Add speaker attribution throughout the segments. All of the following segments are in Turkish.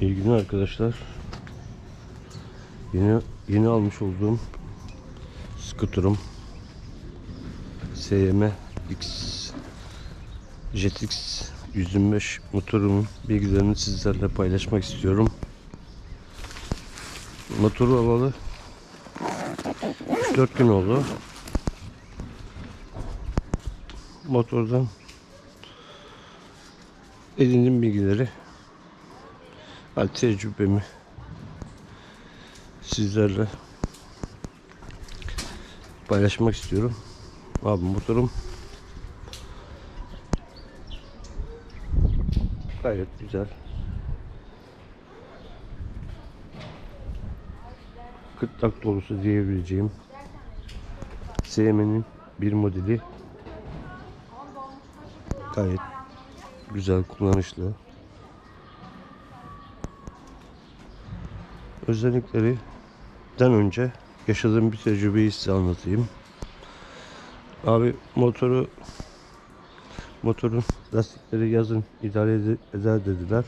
Speaker 1: İyi günler arkadaşlar. Yeni yeni almış olduğum skuterum SYM X JetX 125 motorumun bilgilerini sizlerle paylaşmak istiyorum. Motoru alalı 3-4 gün oldu. Motordan edindiğim bilgileri Hadi tecrübemi sizlerle paylaşmak istiyorum. Abi motorum gayet güzel. 40 tak dolusu diyebileceğim SM'nin bir modeli gayet güzel kullanışlı. Özelliklerinden önce yaşadığım bir tecrübeyi size anlatayım. Abi motoru motorun lastikleri yazın idare ede- eder dediler.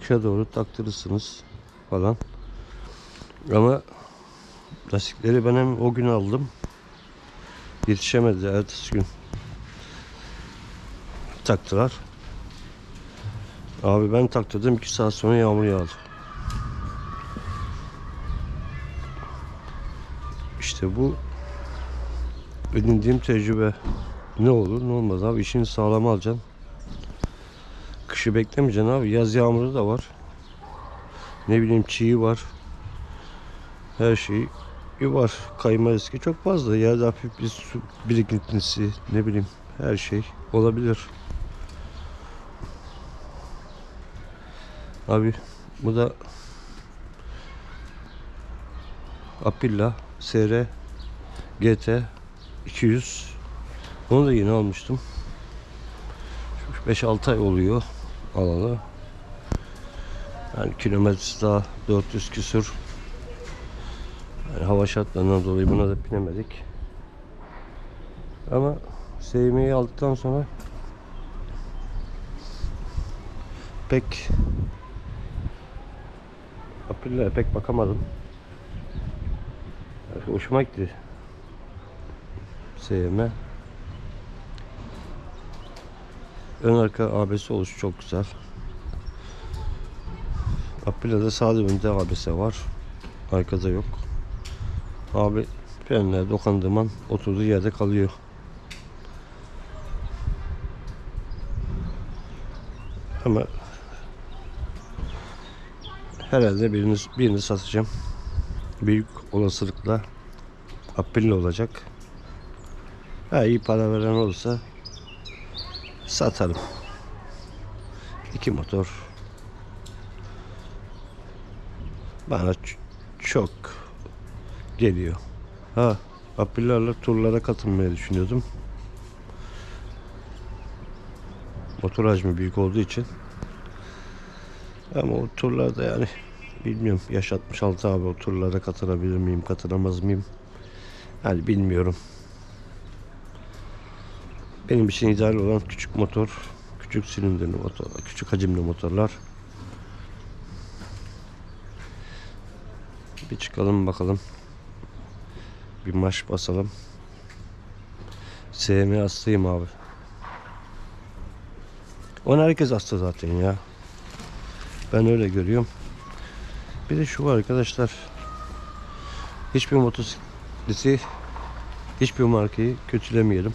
Speaker 1: Kışa doğru taktırırsınız falan. Ama lastikleri ben hem o gün aldım. Yetişemedi ertesi gün. Taktılar. Abi ben taktırdım 2 saat sonra yağmur yağdı. İşte bu edindiğim tecrübe ne olur ne olmaz abi işini sağlam alacaksın. Kışı beklemeyeceksin abi yaz yağmuru da var. Ne bileyim çiği var. Her şey var. Kayma riski çok fazla. Yerde hafif bir su birikintisi ne bileyim her şey olabilir. Abi bu da Apilla SR GT 200 onu da yeni almıştım. 5-6 ay oluyor alalı. Yani kilometresi daha 400 küsür. Yani hava şartlarından dolayı buna da binemedik. Ama sevmeyi aldıktan sonra pek Apilla'ya pek bakamadım Hoşuma gitti. Sevme. Ön arka ABS oluşu çok güzel. Aprila'da sadece ABS var. Arkada yok. Abi frenlere dokandığım an oturduğu yerde kalıyor. Ama herhalde birini, birini satacağım büyük olasılıkla Aprilli olacak. Ha, iyi para veren olursa satarım. İki motor bana çok geliyor. Ha, Aprillerle turlara katılmayı düşünüyordum. Motor hacmi büyük olduğu için. Ama o turlarda yani Bilmiyorum yaş 66 abi o turlara katılabilir miyim katılamaz mıyım? Yani bilmiyorum. Benim için ideal olan küçük motor, küçük silindirli motorlar, küçük hacimli motorlar. Bir çıkalım bakalım. Bir maç basalım. SM hastayım abi. Ona herkes hasta zaten ya. Ben öyle görüyorum. Bir de şu var arkadaşlar. Hiçbir motosikleti hiçbir markayı kötülemeyelim.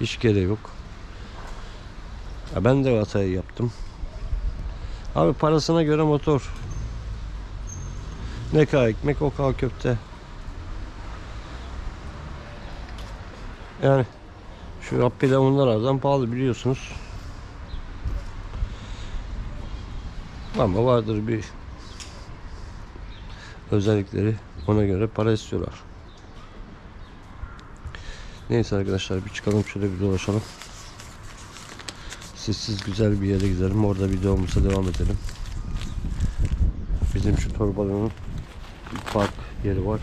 Speaker 1: Hiç gerek yok. Ya ben de hatayı yaptım. Abi parasına göre motor. Ne kadar ekmek o kadar köfte. Yani şu Rappi'de bunlardan pahalı biliyorsunuz. Ama vardır bir özellikleri ona göre para istiyorlar. Neyse arkadaşlar bir çıkalım şöyle bir dolaşalım. Sessiz güzel bir yere gidelim. Orada videomuza devam edelim. Bizim şu torbalının park yeri var.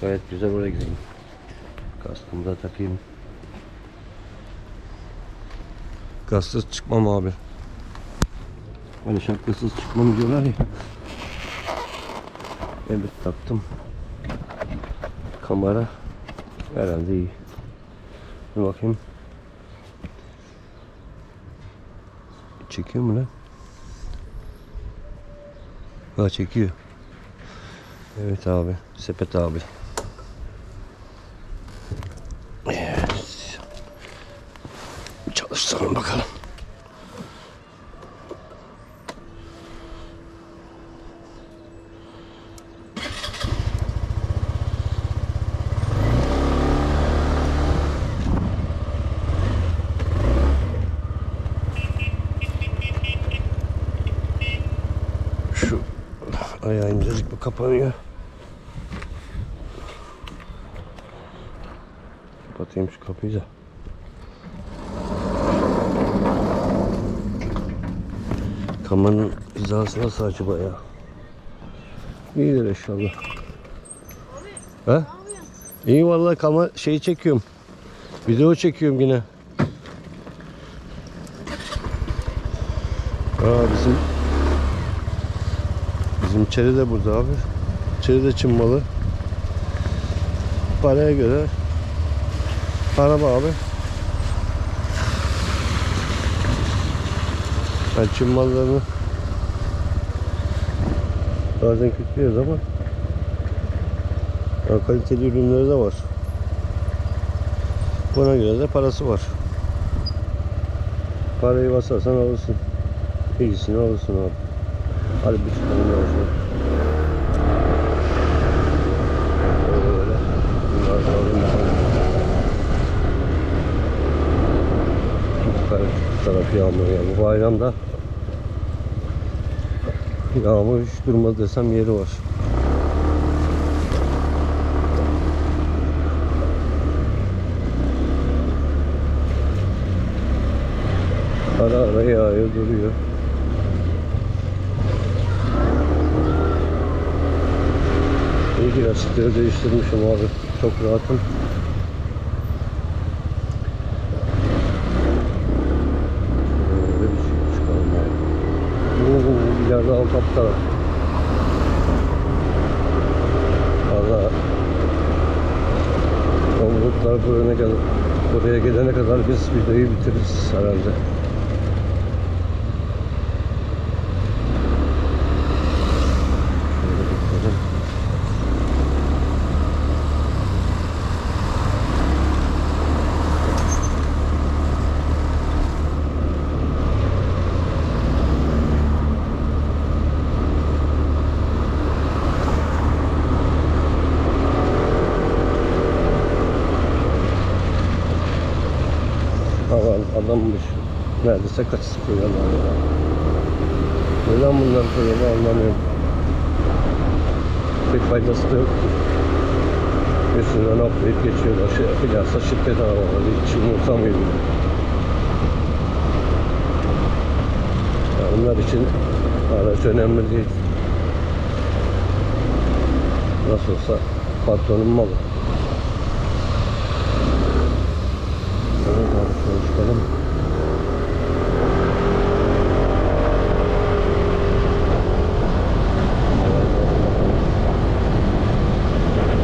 Speaker 1: Gayet güzel oraya gidelim. Kaskımı da takayım. Gazsız çıkmam abi. Hani şapkasız çıkmam diyorlar ya. Evet taktım. Kamera herhalde iyi. Bir bakayım. Çekiyor mu lan? Ha çekiyor. Evet abi. Sepet abi. Evet. Çalıştıralım bakalım. Ayağı incecik bir kapanıyor. Kapatayım şu kapıyı da. Kameranın hizası nasıl acaba ya? İyidir inşallah. Ha? İyi vallahi kamera şey çekiyorum. Video çekiyorum yine. Aa bizim Bizim içeri de burada abi. İçeri de Çin. Paraya göre araba abi. Ben Çin bazen kötülüyoruz ama ya kaliteli ürünleri de var. Buna göre de parası var. Parayı basarsan alırsın. İyisini alırsın abi. Hadi bir çıkalım yavaşlar. Öyle öyle. Bunlar da alayım bakalım. Yukarı taraf yağmur ya. Bu bayramda yağmur hiç durmadı desem yeri var. Ara ara yağıyor duruyor. İyi ki lastikleri değiştirmişim abi. Çok rahatım. Şöyle bir şey çıkalım abi. Oo, ileride alt kapta. Valla o bulutlar buraya buraya gelene kadar biz videoyu bitiririz herhalde. kullanılmış. Neredeyse kaçısı koyuyorlar ya. Neden bunları koyuyorlar anlamıyorum. Bir faydası da yok ki. Üstünden atlayıp geçiyorlar. Şey yapacaksa şirket arabaları hiç umursamıyor. Yani onlar için araç önemli değil. Nasıl olsa patronun malı. Evet abi çalışalım.